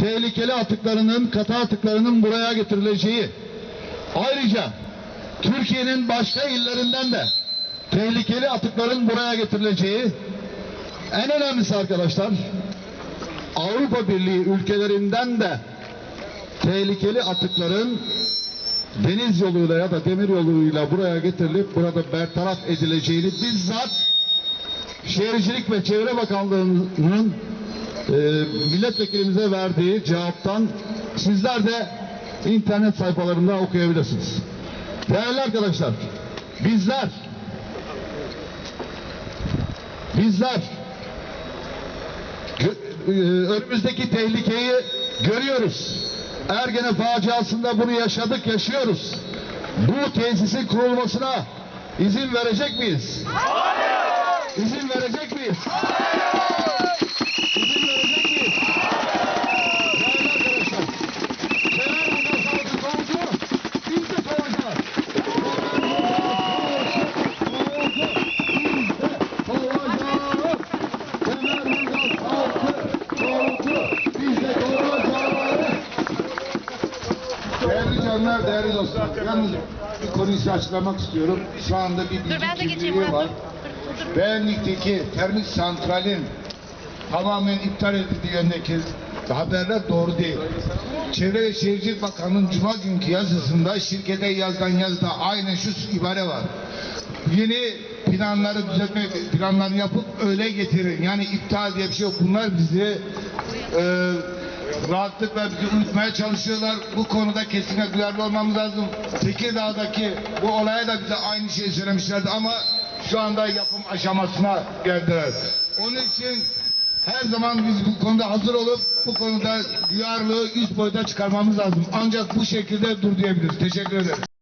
tehlikeli atıklarının, katı atıklarının buraya getirileceği, ayrıca Türkiye'nin başka illerinden de tehlikeli atıkların buraya getirileceği, en önemlisi arkadaşlar, Avrupa Birliği ülkelerinden de tehlikeli atıkların deniz yoluyla ya da demir yoluyla buraya getirilip burada bertaraf edileceğini bizzat Şehircilik ve Çevre Bakanlığı'nın e, milletvekilimize verdiği cevaptan sizler de internet sayfalarında okuyabilirsiniz. Değerli arkadaşlar, bizler bizler e, önümüzdeki tehlikeyi görüyoruz. Ergene faciasında bunu yaşadık, yaşıyoruz. Bu tesisin kurulmasına izin verecek miyiz? İzin verecek miyiz? İzin verecek miyiz? Değerli arkadaşlar, Fenerbahçe sağlıklı kovucu, biz de kovacağız. Canlar, değerli dostlar. Yalnız bir konuyu size açıklamak istiyorum. Şu anda bir Dur ben de bilgi geçeyim kirliliği var. Beğenlik'teki termik santralin tamamen iptal edildiği yönündeki haberler doğru değil. Çevre ve Şehircilik Bakanı'nın Cuma günkü yazısında şirkete yazılan yazıda aynen şu ibare var. Yeni planları düzeltme planlarını yapıp öyle getirin. Yani iptal diye bir şey yok. Bunlar bizi e, rahatlıkla bizi unutmaya çalışıyorlar. Bu konuda kesinlikle duyarlı olmamız lazım. Tekirdağ'daki bu olaya da bize aynı şeyi söylemişlerdi ama şu anda yapım aşamasına geldiler. Onun için her zaman biz bu konuda hazır olup bu konuda duyarlılığı üst boyuta çıkarmamız lazım. Ancak bu şekilde dur diyebiliriz. Teşekkür ederim.